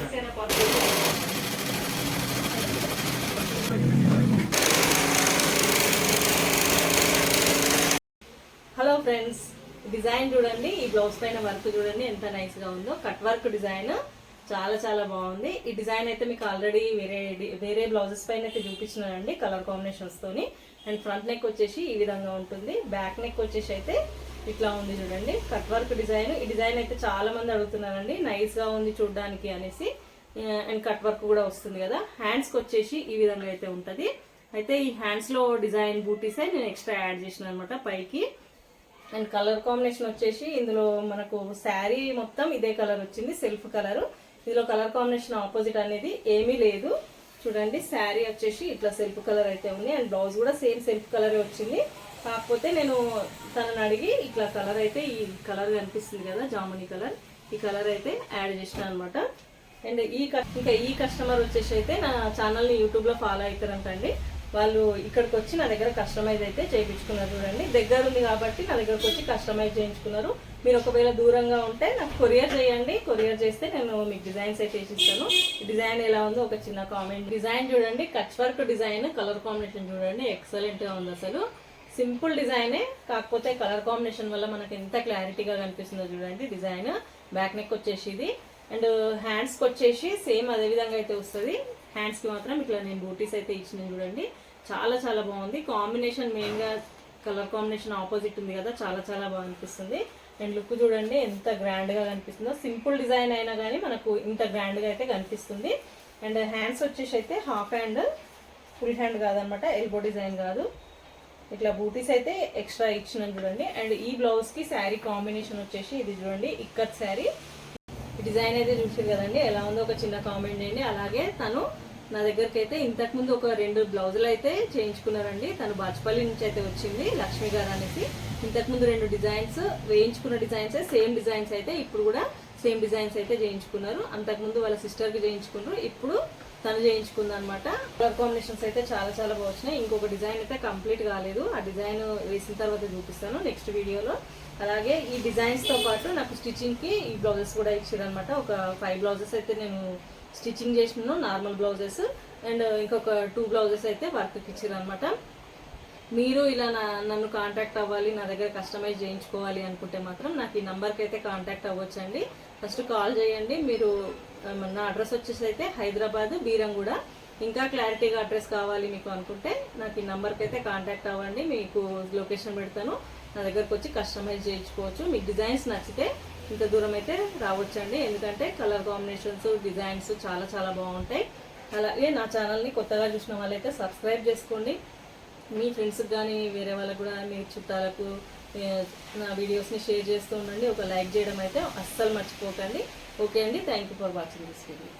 Hello friends design చూడండి ఈ blouse పైన వర్క్ చూడండి ఎంత నైస్గా ఉందో. కట్ వర్క్ డిజైన్ చాలా చాలా బాగుంది. ఈ డిజైన్ అయితే మీకు ఆల్రెడీ వేరే వేరే బ్లౌజెస్ పైన అయితే చూపించినానండి కలర్ కాంబినేషన్స్ తోని. అండ్ ఫ్రంట్ నెక్ వచ్చేసి ఈ విధంగా ఉంటుంది. బ్యాక్ నెక్ వచ్చేసి అయితే ఇట్లా ఉంది చూడండి. Cut work design. ఈ డిజైన్ అయితే చాలా మంది అడుగుతున్నారండి. నైస్గా ఉంది చూడడానికి అనేసి. అండ్ కట్ వర్క్ కూడా వస్తుంది కదా. హ్యాండ్స్కి వచ్చేసి ఈ విధంగా అయితే ఉంటది. అయితే ఈ హ్యాండ్స్లో డిజైన్ బూటీస్ నేను ఎక్స్ట్రా యాడ్ చేసిన అనమాట పైకి. అండ్ కలర్ కాంబినేషన్ వచ్చేసి ఇందులో మనకు శారీ మొత్తం ఇదే కలర్ వచ్చింది సెల్ఫ్ కలర్ ఇందులో కలర్ కాంబినేషన్ ఆపోజిట్ అనేది ఏమీ లేదు. చూడండి శారీ వచ్చేసి ఇట్లా సెల్ఫ్ కలర్ అయితే ఉంది. అండ్ బ్లౌజ్ కూడా సేమ్ సెల్ఫ్ కలరే వచ్చింది. కాకపోతే నేను తనని అడిగి ఇట్లా కలర్ అయితే ఈ కలర్ కనిపిస్తుంది కదా జామునీ కలర్ ఈ కలర్ అయితే యాడ్ చేసిన అనమాట అండ్ ఈ ఇంకా ఈ కస్టమర్ వచ్చేసి అయితే నా ఛానల్ని యూట్యూబ్లో ఫాలో అవుతారంటండి వాళ్ళు ఇక్కడికి వచ్చి నా దగ్గర కస్టమైజ్ అయితే చేయించుకున్నారు చూడండి. దగ్గర ఉంది కాబట్టి నా దగ్గరకు వచ్చి కస్టమైజ్ చేయించుకున్నారు. మీరు ఒకవేళ దూరంగా ఉంటే నాకు కొరియర్ చేయండి. కొరియర్ చేస్తే నేను మీకు డిజైన్స్ అయితే చేసిస్తాను. డిజైన్ ఎలా ఉందో ఒక చిన్న కామెంట్ డిజైన్ చూడండి. Kutch work design colour combination చూడండి. ఎక్సలెంట్గా ఉంది అసలు. సింపుల్ డిజైనే కాకపోతే కలర్ కాంబినేషన్ వల్ల మనకి ఎంత క్లారిటీగా కనిపిస్తుందో చూడండి డిజైన్. బ్యాక్ నెక్ వచ్చేసి ఇది అండ్ హ్యాండ్స్కి వచ్చేసి సేమ్ అదే విధంగా అయితే వస్తుంది. హ్యాండ్స్కి మాత్రం ఇట్లా నేను బూటీస్ అయితే ఇచ్చిన చూడండి. చాలా చాలా బాగుంది. కాంబినేషన్ మెయిన్గా కలర్ కాంబినేషన్ ఆపోజిట్ ఉంది కదా చాలా చాలా బాగా అనిపిస్తుంది. అండ్ లుక్ చూడండి ఎంత గ్రాండ్గా కనిపిస్తుందో. సింపుల్ డిజైన్ అయినా కానీ మనకు ఇంత గ్రాండ్గా అయితే కనిపిస్తుంది. అండ్ హ్యాండ్స్ వచ్చేసి అయితే హాఫ్ హ్యాండ్ ఫుల్ హ్యాండ్ కాదనమాట ఎల్బో డిజైన్ కాదు. ఇట్లా బూటీస్ అయితే ఎక్స్ట్రా ఇచ్చినాను చూడండి. అండ్ ఈ బ్లౌజ్కి శారీ కాంబినేషన్ వచ్చేసి ఇది చూడండి ఇక్కత్ శారీ. డిజైన్ అయితే చూసారు కదండి ఎలా ఉందో ఒక చిన్న కామెంట్ చేయండి. అలాగే తను నా దగ్గరికి అయితే ఇంతకు ముందు ఒక రెండు బ్లౌజులు అయితే చేయించుకున్నారండి. తను బాచుపల్లి నుంచి అయితే వచ్చింది లక్ష్మి గారు అనేసి. ఇంతకు ముందు రెండు డిజైన్స్ వేయించుకున్న డిజైన్స్ సేమ్ డిజైన్స్ అయితే ఇప్పుడు కూడా సేమ్ డిజైన్స్ అయితే చేయించుకున్నారు. అంతకుముందు వాళ్ళ సిస్టర్కి చేయించుకున్నారు. ఇప్పుడు తను చేయించుకుంది అనమాట కలర్ కాంబినేషన్స్ అయితే చాలా చాలా బాగా వచ్చినాయి ఇంకొక డిజైన్ అయితే కంప్లీట్ కాలేదు. ఆ డిజైన్ వేసిన తర్వాత చూపిస్తాను నెక్స్ట్ వీడియోలో. అలాగే ఈ డిజైన్స్తో పాటు నాకు స్టిచ్చింగ్కి ఈ బ్లౌజెస్ కూడా ఇచ్చారు అనమాట ఒక ఫైవ్ బ్లౌజెస్ అయితే నేను స్టిచ్చింగ్ చేసినాను నార్మల్ బ్లౌజెస్. అండ్ ఇంకొక టూ బ్లౌజెస్ అయితే వర్క్కి ఇచ్చారు అనమాట మీరు ఇలా నా నన్ను కాంటాక్ట్ అవ్వాలి నా దగ్గర కస్టమైజ్ చేయించుకోవాలి అనుకుంటే మాత్రం నాకు ఈ నంబర్కి అయితే కాంటాక్ట్ అవ్వచ్చండి. ఫస్ట్ కాల్ చేయండి. మీరు నా అడ్రస్ వచ్చేసి అయితే హైదరాబాద్ బీరంగూడ. ఇంకా క్లారిటీగా అడ్రస్ కావాలి మీకు అనుకుంటే నాకు ఈ నంబర్కి అయితే కాంటాక్ట్ అవ్వండి. మీకు లొకేషన్ పెడతాను. నా దగ్గరకు వచ్చి కస్టమైజ్ చేయించుకోవచ్చు. మీకు డిజైన్స్ నచ్చితే ఇంత దూరం అయితే రావచ్చండి. ఎందుకంటే కలర్ కాంబినేషన్స్ డిజైన్స్ చాలా చాలా బాగుంటాయి. అలాగే నా ఛానల్ని కొత్తగా చూసిన వాళ్ళైతే సబ్స్క్రైబ్ చేసుకోండి. మీ ఫ్రెండ్స్కి కానీ వేరే వాళ్ళకు కూడా మీ చుట్టాలకు నా వీడియోస్ని షేర్ చేస్తూ ఉండండి. ఒక లైక్ చేయడం అయితే అస్సలు మర్చిపోకండి. ఓకే అండి. Thank you for watching this video